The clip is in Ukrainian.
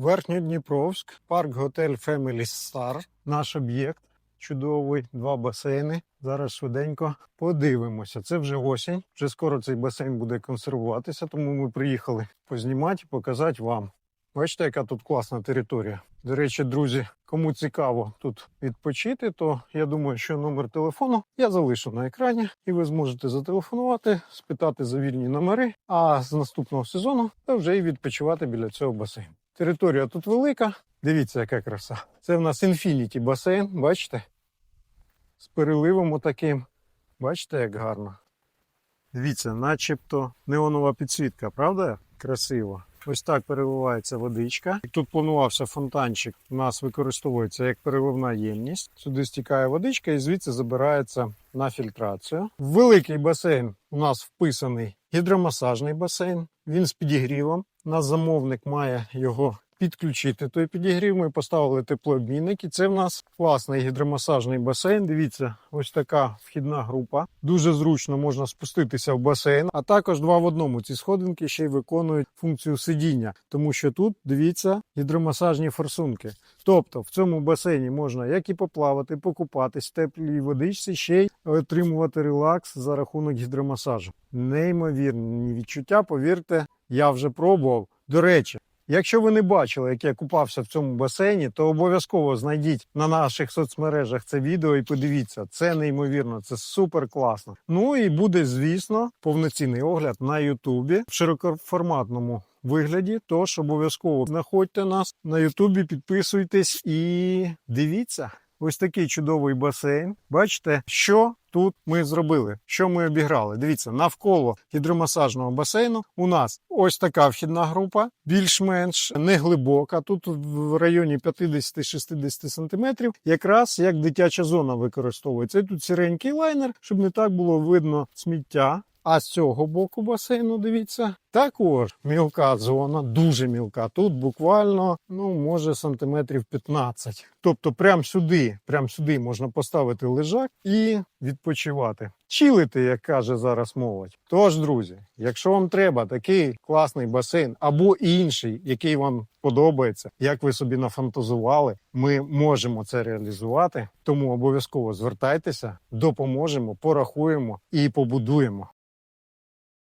Верхньодніпровськ, парк готель Family Star. Наш об'єкт чудовий, два басейни. Зараз швиденько подивимося. Це вже осінь. Вже скоро цей басейн буде консервуватися, тому ми приїхали познімати і показати вам. Бачите, яка тут класна територія. До речі, друзі, кому цікаво тут відпочити, то я думаю, що номер телефону я залишу на екрані, і ви зможете зателефонувати, спитати за вільні номери. А з наступного сезону ви вже і відпочивати біля цього басейну. Територія тут велика. Дивіться, яка краса. Це в нас інфініті басейн, бачите? З переливом отаким. Бачите, як гарно. Дивіться, начебто неонова підсвітка, правда? Красиво. Ось так переливається водичка. Тут планувався фонтанчик. У нас використовується як переливна ємність. Сюди стікає водичка і звідси забирається на фільтрацію. Великий басейн у нас вписаний гідромасажний басейн. Він з підігрівом. У нас замовник має його підключити. Той підігрів. Ми поставили теплообмінник. І це в нас класний гідромасажний басейн. Дивіться, ось така вхідна група. Дуже зручно можна спуститися в басейн. А також два в одному. Ці сходинки ще й виконують функцію сидіння, тому що тут дивіться гідромасажні форсунки. Тобто в цьому басейні можна як і поплавати, покупатись в теплій водичці, ще й отримувати релакс за рахунок гідромасажу. Неймовірні відчуття, повірте, я вже пробував. До речі, Якщо ви не бачили, як я купався в цьому басейні, то обов'язково знайдіть на наших соцмережах це відео і подивіться. Це неймовірно, це супер класно. Ну і буде, звісно, повноцінний огляд на Ютубі в широкоформатному вигляді. Тож обов'язково знаходьте нас на Ютубі, підписуйтесь і дивіться. Ось такий чудовий басейн. Бачите, що тут ми зробили, що ми обіграли. Дивіться, навколо гідромасажного басейну у нас ось така вхідна група, більш-менш неглибока. Тут в районі 50-60 сантиметрів, якраз як дитяча зона використовується. І тут сіренький лайнер, щоб не так було видно сміття. А з цього боку басейну, дивіться, також мілка зона, дуже мілка. Тут буквально, ну, може, сантиметрів 15. Тобто, прямо сюди, прямо сюди можна поставити лежак і відпочивати. Чилити, як каже зараз молодь. Тож, друзі, якщо вам треба такий класний басейн або інший, який вам подобається, як ви собі нафантазували, ми можемо це реалізувати. Тому обов'язково звертайтеся, допоможемо, порахуємо і побудуємо.